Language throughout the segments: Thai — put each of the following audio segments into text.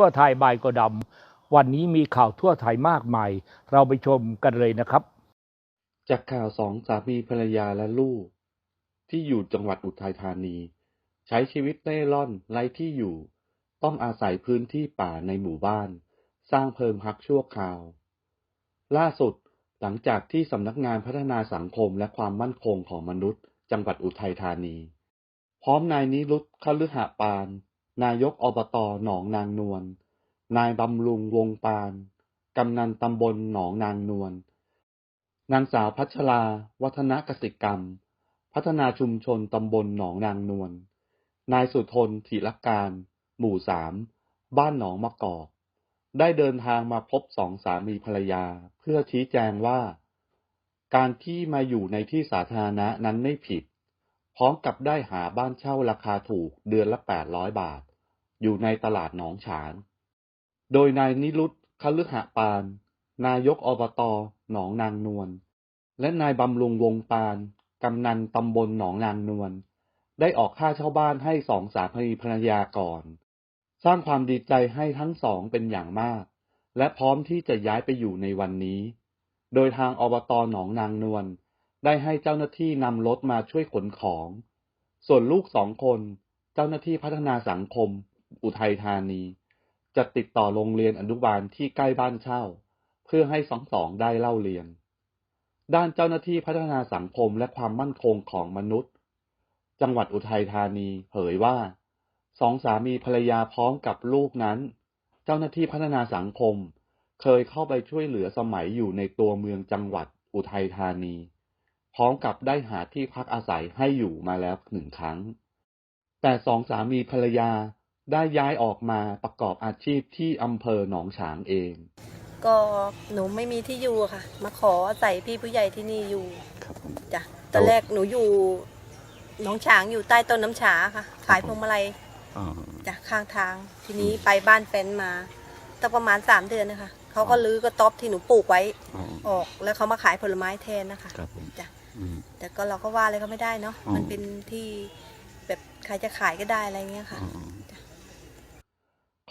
ทั่วไทยบายกอดำวันนี้มีข่าวทั่วไทยมากมาย เราไปชมกันเลยนะครับ จากข่าวสองสามีภรรยาและลูก ที่อยู่จังหวัดอุทัยธานี ใช้ชีวิตเล่ร่อนไร้ที่อยู่ ต้องอาศัยพื้นที่ป่าในหมู่บ้าน สร้างเพิงพักชั่วคราว ล่าสุดหลังจากที่สำนักงานพัฒนาสังคมและความมั่นคงของมนุษย์ จังหวัดอุทัยธานี พร้อมนายนิรุตคฤหปาน นายกอบตหนองนางนวล นายบำรุงวงปาน กำนันตำบลหนองนางนวล นางสาวพัชรา วัฒนกสิกรรม พัฒนาชุมชนตำบลหนองนางนวล นายสุทนธีรการ หมู่สาม บ้านหนองมะกอก ได้เดินทางมาพบสองสามีภรรยาเพื่อชี้แจงว่า การที่มาอยู่ในที่สาธารณะนั้นไม่ผิดพร้อมกับได้หาบ้านเช่าราคาถูกเดือนละ 800 บาท อยู่ในตลาดหนองฉาง โดยนายนิรุตคฤหปาน นายกอบตหนองนางนวล และนายบำรุงวงปาน กำนันตำบลหนองนางนวล ได้ออกค่าเช่าบ้านให้สองสามีภรรยาก่อน สร้างความดีใจให้ทั้งสองเป็นอย่างมาก และพร้อมที่จะย้ายไปอยู่ในวันนี้ โดยทางอบตหนองนางนวลได้ให้เจ้าหน้าที่นำรถมาช่วยขนของ ส่วนลูกสองคน เจ้าหน้าที่พัฒนาสังคม อุทัยธานี จะติดต่อโรงเรียนอนุบาลที่ใกล้บ้านเช่า เพื่อให้สองสองได้เล่าเรียน ด้านเจ้าหน้าที่พัฒนาสังคมและความมั่นคงของมนุษย์ จังหวัดอุทัยธานีเผยว่าสองสามีภรรยาพร้อมกับลูกนั้น เจ้าหน้าที่พัฒนาสังคม เคยเข้าไปช่วยเหลือสมัยอยู่ในตัวเมืองจังหวัดอุทัยธานี พร้อมกับได้หาที่พักอาศัยให้อยู่มาแล้วหนึ่งครั้ง แต่สองสามีภรรยา ได้ย้ายออกมาประกอบอาชีพที่อำเภอหนองฉางเอง ก็หนูไม่มีที่อยู่อะค่ะ มาขอใส่พี่ผู้ใหญ่ที่นี่อยู่ครับผมจ้ะตอนแรกหนูอยู่หน้องฉางอยู่ใต้ต้นน้ำฉาค่ะ ขายพวงมาลัยอ่าจ้ะข้างทาง ทีนี้ไปบ้านแฟนมาตั้งประมาณสามเดือนนะคะเขาก็ลื้อกระต๊อบที่หนูปลูกไว้อ๋อออก แล้วเขามาขายผลไม้แทนนะคะ ครับผมจ้ะ อืม แต่ก็เราก็ว่าอะไรก็ไม่ได้เนาะ อ๋อ มันเป็นที่แบบใครจะขายก็ได้อะไรเงี้ยค่ะ อ๋อ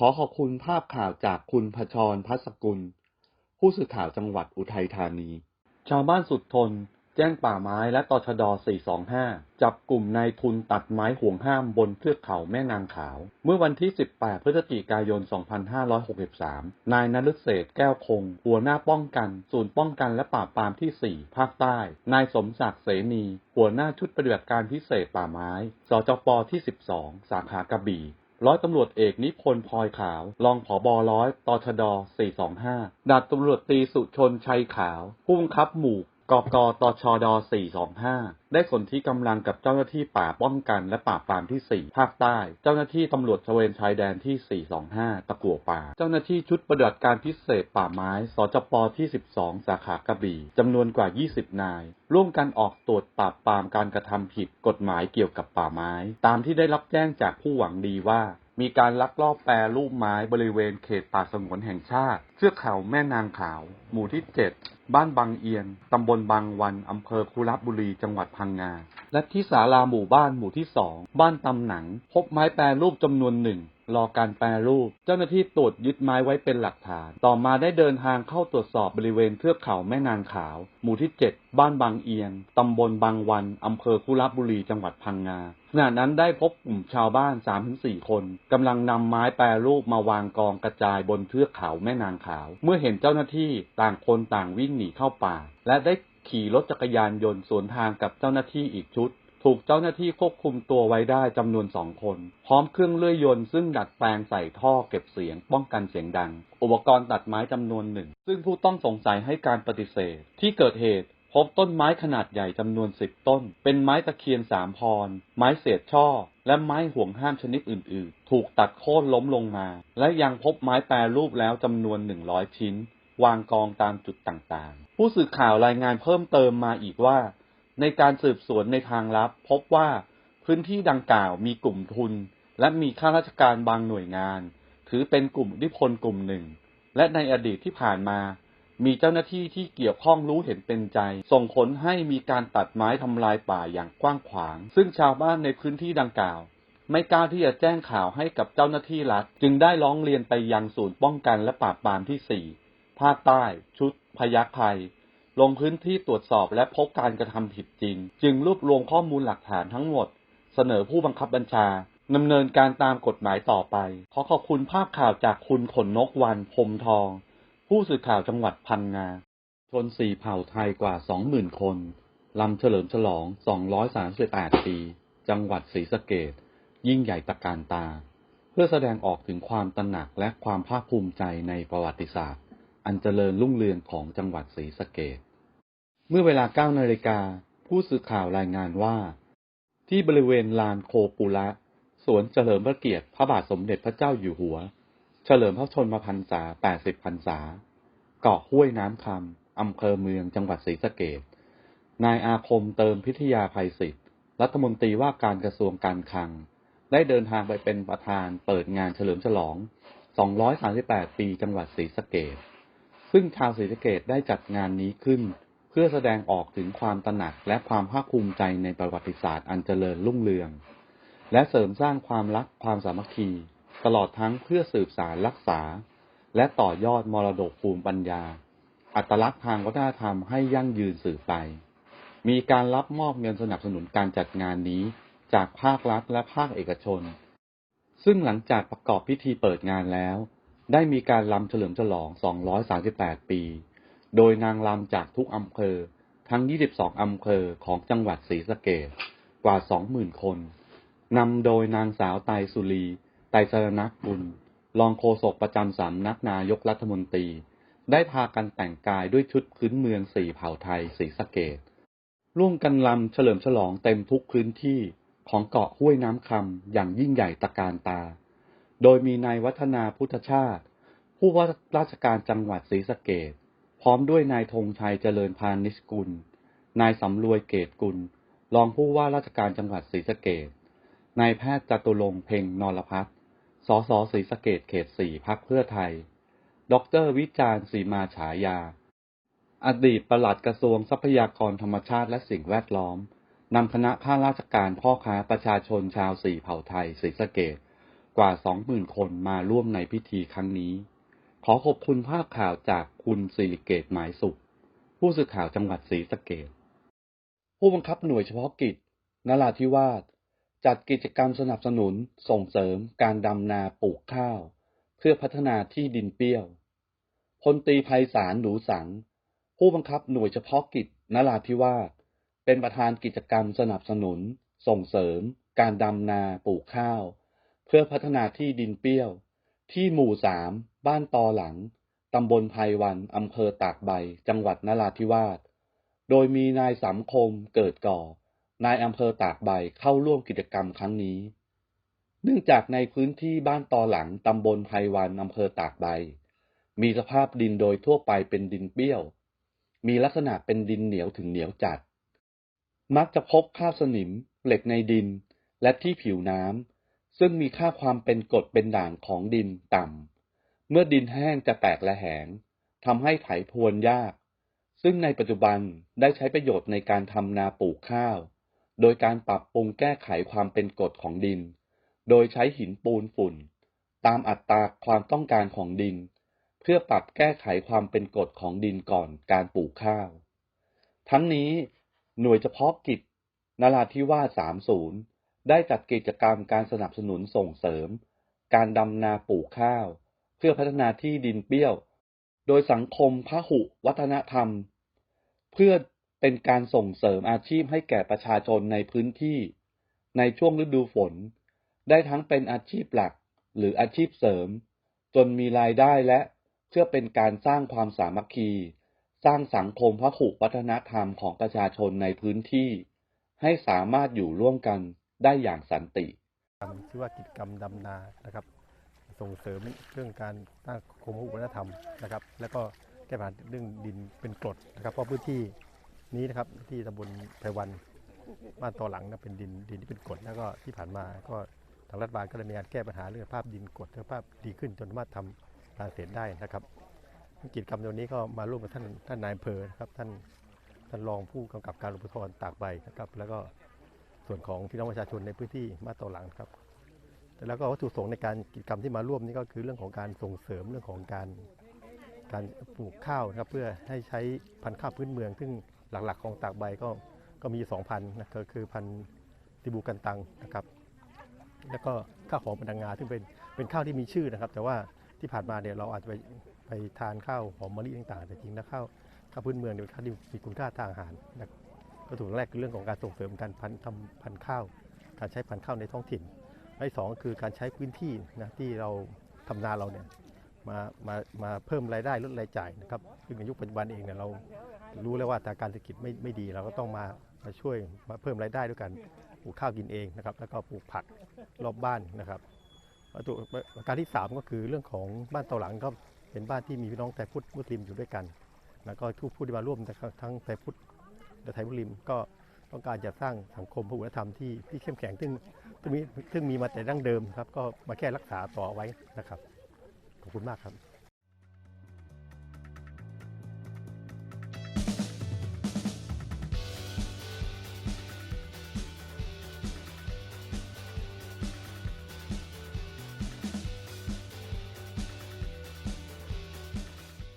ขอขอบคุณภาพข่าวจากคุณพชรพัสกุล ผู้สื่อข่าวจังหวัดอุทัยธานี ชาวบ้านสุดทน แจ้งป่าไม้และตชด 425 จับกลุ่มนายทุนตัดไม้ห่วงห้ามบนเทือกเขาแม่นางขาว เมื่อวันที่ 18 พฤศจิกายน 2563 นายนฤเศรษฐแก้วคง หัวหน้าป้องกัน ศูนย์ป้องกันและปราบปรามที่ 4 ภาคใต้ นายสมศักดิ์เสนี หัวหน้าชุดปฏิบัติการพิเศษป่าไม้ สจปที่ 12 สาขากระบี่ ร้อยตำรวจเอกนิพนธ์พลอยขาว รองผอบอร้อยตชด 425 ดาบตำรวจตีสุชนชัยขาว ผู้บังคับหมู่ กกตชด 425 ได้สนที่กำลังกับเจ้าหน้าที่ป่าป้องกันและปราปรามที่ 4 ภาคใต้ เจ้าหน้าที่ตำรวจตระเวนชายแดนที่ 425 ตะกัวป่า เจ้าหน้าที่ชุดปฏิบัติการพิเศษป่าไม้ สจปที่ 12 สาขากระบี่จำนวนกว่า 20 นาย ร่วมกันออกตรวจปราบปรามการกระทำผิดกฎหมายเกี่ยวกับป่าไม้ ตามที่ได้รับแจ้งจากผู้หวังดีว่า มีการลักลอบแปรรูปไม้บริเวณเขตป่าสงวนแห่งชาติ เชือกเขาแม่นางขาว หมู่ที่ 7 บ้านบางเอียน ตำบลบางวัน อำเภอคุระบุรี จังหวัดพังงา และที่ศาลาหมู่บ้านหมู่ที่ 2 บ้านตำหนัง พบไม้แปรรูปจำนวนหนึ่ง รอการแปรรูป เจ้าหน้าที่ตรวจยึดไม้ไว้เป็นหลักฐาน ต่อมาได้เดินทางเข้าตรวจสอบบริเวณเทือกเขาแม่นางขาว หมู่ที่ 7 บ้านบางเอียนตำบลบางวัน อำเภอคุระบุรีจังหวัดพังงาขณะนั้นได้พบกลุ่มชาวบ้าน 3-4 คนกำลังนำไม้แปรรูปมาวางกองกระจายบนเทือกเขาแม่นางขาว เมื่อเห็นเจ้าหน้าที่ต่างคนต่างวิ่งหนีเข้าป่า และได้ขี่รถจักรยานยนต์สวนทางกับเจ้าหน้าที่อีกชุด ถูกเจ้าหน้าที่ควบคุมตัวไว้ได้จำนวนสองคน พร้อมเครื่องเลื่อยยนต์ซึ่งดัดแปลงใส่ท่อเก็บเสียง ป้องกันเสียงดัง อุปกรณ์ตัดไม้จำนวนหนึ่ง ซึ่งผู้ต้องสงสัยให้การปฏิเสธ ที่เกิดเหตุพบต้นไม้ขนาดใหญ่จำนวนสิบต้น เป็นไม้ตะเคียนสามพร ไม้เศษช่อ และไม้ห่วงห้ามชนิดอื่น ๆ ถูกตัดโค่นล้มลงมา และยังพบไม้แปรรูปแล้วจำนวนหนึ่งร้อยชิ้น วางกองตามจุดต่าง ๆ ผู้สื่อข่าวรายงานเพิ่มเติมมาอีกว่า ในการสืบสวนในทางลับ พบว่าพื้นที่ดังกล่าวมีกลุ่มทุน และมีข้าราชการบางหน่วยงาน ถือเป็นกลุ่มอิทธิพลกลุ่มหนึ่ง และในอดีตที่ผ่านมา มีเจ้าหน้าที่ที่เกี่ยวข้องรู้เห็นเป็นใจ ส่งผลให้มีการตัดไม้ทำลายป่าอย่างกว้างขวาง ซึ่งชาวบ้านในพื้นที่ดังกล่าว ไม่กล้าที่จะแจ้งข่าวให้กับเจ้าหน้าที่รัฐ จึงได้ร้องเรียนไปยังศูนย์ป้องกันและปราบปรามที่4ภาคใต้ ชุดพยัคฆ์ภัย ลงพื้นที่ตรวจสอบและพบการกระทำผิดจริง จึงรวบรวมข้อมูลหลักฐานทั้งหมด เสนอผู้บังคับบัญชาดำเนินการตามกฎหมายต่อไป ขอขอบคุณภาพข่าวจากคุณขนนกวันพรมทอง ผู้สื่อข่าวจังหวัดพังงา ชนสี่เผ่าไทยกว่า 20,000 คนลำเฉลิมฉลอง 238 ปี จังหวัดศรีสะเกดยิ่งใหญ่ตะการตา เพื่อแสดงออกถึงความตระหนักและความภาคภูมิใจในประวัติศาสตร์ อันเจริญรุ่งเรืองของจังหวัดศรีสะเกด เมื่อเวลา9นาฬิกา ผู้สื่อข่าวรายงานว่า ที่บริเวณลานโคปุระ สวนเฉลิมพระเกียรติพระบาทสมเด็จพระเจ้าอยู่หัว เฉลิมพระชนมพรรษา 80 พรรษา เกาะห้วยน้ำคำอำเภอเมืองจังหวัดศรีสะเกดนายอาคมเติมพิทยาภัยศิษฐ์รัฐมนตรีว่าการกระทรวงการคลัง ได้เดินทางไปเป็นประธานเปิดงานเฉลิมฉลอง 238 ปีจังหวัดศรีสะเกดซึ่งชาวศรีสะเกดได้จัดงานนี้ขึ้น พื่อแสดงออกถึงความตระหนักและความภาคภูมิใจในประวัติศาสตร์อันเจริญรุ่งเรือง และเสริมสร้างความรักความสามัคคี ตลอดทั้งเพื่อสืบสารรักษา และต่อยอดมรดกภูมิปัญญา อัตลักษณ์ทางวัฒนธรรมให้ยั่งยืนสืบไป มีการรับมอบเงินสนับสนุนการจัดงานนี้จากภาครัฐและภาคเอกชน ซึ่งหลังจากประกอบพิธีเปิดงานแล้ว ได้มีการลำเฉลิมฉลอง 238 ปี โดยนางลำจากทุกอำเภอ ทั้ง 22 อำเภอของจังหวัดศรีสะเกษกว่า 20,000 คน นำโดยนางสาวไตสุรี ไตสรณกุล รองโฆษกประจำสำนักนายกรัฐมนตรี ได้พากันแต่งกายด้วยชุดพื้นเมืองสี่เผ่าไทยศรีสะเกษร่วมกันลำเฉลิมฉลองเต็มทุกพื้นที่ของเกาะห้วยน้ำคำอย่างยิ่งใหญ่ตะการตา โดยมีนายวัฒนาพุทธชาติ ผู้ว่าราชการจังหวัดศรีสะเกษพ ร้อมด้วยนายธงชัยเจริญพานิชกุล นายสำรวยเกตกุล รองผู้ว่าราชการจังหวัดศรีสะเกษนายแพทย์จตุรงเพ็งนรพัฒน์สสศรีสะเกษเขตสี่พักเพื่อไทย ดรวิจารณ์สีมาฉายา อดีตปลัดกระทรวงทรัพยากรธรรมชาติและสิ่งแวดล้อม นำคณะข้าราชการพ่อค้าประชาชนชาวสี่เผ่าไทยศรีสะเกดกว่าสองหมื่นคนมาร่วมในพิธีครั้งนี้ ขอขอบคุณภาพข่าวจากคุณสิริเกตหมายสุข ผู้สื่อข่าวจังหวัดศรีสะเกดผู้บังคับหน่วยเฉพาะกิจนราธิวาสจัดกิจกรรมสนับสนุนส่งเสริมการดำนาปลูกข้าว เพื่อพัฒนาที่ดินเปรี้ยวพลตรีไพศาลหนูสัง ผู้บังคับหน่วยเฉพาะกิจนราธิวาสเป็นประธานกิจกรรมสนับสนุน ส่งเสริม การดำนาปลูกข้าว เพื่อพัฒนาที่ดินเปรี้ยว ที่หมู่สาม บ้านตอหลัง ตำบลไพวัน อำเภอตากใบ จังหวัดนราธิวาส โดยมีนายสำคมเกิดก่อ นายอำเภอตากใบเข้าร่วมกิจกรรมครั้งนี้ เนื่องจากในพื้นที่บ้านตอหลัง ตำบลไพวัน อำเภอตากใบ มีสภาพดินโดยทั่วไปเป็นดินเปี้ยว มีลักษณะเป็นดินเหนียวถึงเหนียวจัด มักจะพบคราบสนิม เหล็กในดิน และที่ผิวน้ำซึ่งมีค่าความเป็นกรดเป็นด่างของดินต่ำ เมื่อดินแห้งจะแตกและแหงทำให้ไถพรวนยาก ซึ่งในปัจจุบันได้ใช้ประโยชน์ในการทำนาปลูกข้าว โดยการปรับปรุงแก้ไขความเป็นกรดของดิน โดยใช้หินปูนฝุ่น ตามอัตราความต้องการของดิน เพื่อปรับแก้ไขความเป็นกรดของดินก่อนการปลูกข้าว ทั้งนี้หน่วยเฉพาะกิจนราธิวาส30 ได้จัดกิจกรรมการสนับสนุนส่งเสริม การดำนาปลูกข้าว เพื่อพัฒนาที่ดินเปรี้ยว โดยสังคมพหุวัฒนธรรม เพื่อเป็นการส่งเสริมอาชีพให้แก่ประชาชนในพื้นที่ ในช่วงฤดูฝน ได้ทั้งเป็นอาชีพหลักหรืออาชีพเสริม จนมีรายได้และเพื่อเป็นการสร้างความสามัคคี สร้างสังคมพหุวัฒนธรรมของประชาชนในพื้นที่ ให้สามารถอยู่ร่วมกันได้อย่างสันติชื่อว่ากิจกรรมดำนานะครับ ส่งเสริมเรื่องการสร้างโคมวัฒนธรรมนะครับ แล้วก็แก้ปัญหาเรื่องดินเป็นกรดนะครับ เพราะพื้นที่นี้นะครับที่ตำบลไพวันบ้านตอหลังนะเป็นดินดินที่เป็นกรดแล้วก็ที่ผ่านมาก็ทางรัฐบาลก็เลยมีการแก้ปัญหาเรื่องภาพดินกรดสภาพดีขึ้นจนสามารถทำการเกษตรได้นะครับกิจกรรมในวันนี้ก็มาร่วมกับท่านท่านนายอำเภอนะครับท่านท่านรองผู้กำกับการอุปทรตากใบนะครับ แล้วก็ส่วนของพี่น้องประชาชนในพื้นที่บ้านตอหลังครับ แล้วก็วัตถุประสงค์ในการกิจกรรมที่มาร่วมนี่ก็คือเรื่องของการส่งเสริมเรื่องของการการปลูกข้าวนะครับเพื่อให้ใช้พันธุ์ข้าวพื้นเมือง ซึ่งหลักๆ ของตากใบก็ก็มีสองพันธุ์นะก็คือพันธุ์ติบูกันตังนะครับ แล้วก็ข้าวหอมปนังงาซึ่งเป็นเป็นข้าวที่มีชื่อนะครับ แต่ว่าที่ผ่านมาเนี่ยเราอาจจะไปไปทานข้าวหอมมะลิต่างๆ แต่จริงแล้วข้าวข้าวพื้นเมืองเนี่ยเป็นข้าวที่มีคุณค่าทางอาหารนะครับวัตถุแรกคือเรื่องของการส่งเสริมการพันธุ์ทำพันธุ์ข้าว การใช้พันธุ์ข้าวในท้องถิ่น อันที่สองคือการใช้พื้นที่นะที่เราทำนาเราเนี่ยมามามาเพิ่มรายได้ลดรายจ่ายนะครับซึ่งในยุคปัจจุบันเองเนี่ยเรารู้แล้วว่าแต่การเศรษฐกิจไม่ไม่ดีเราก็ต้องมามาช่วยมาเพิ่มรายได้ด้วยกันปลูกข้าวกินเองนะครับ แล้วก็ปลูกผักรอบบ้านนะครับวัตถุประการที่สามก็คือเรื่องของบ้านเตาหลังก็เป็นบ้านที่มีพี่น้องไทยพุทธมุสลิมอยู่ด้วยกันแล้วก็ทุกผู้ที่มาร่วมทั้งไทยพุทธและไทยมุสลิมก็ต้องการจะสร้างสังคมพหุวัฒนธรรมที่ที่เข้มแข็งซึ่ง ซึ่งมีซึ่งมีมาแต่ดั้งเดิมครับ ก็มาแค่รักษาต่อไว้นะครับ ขอบคุณมากครับ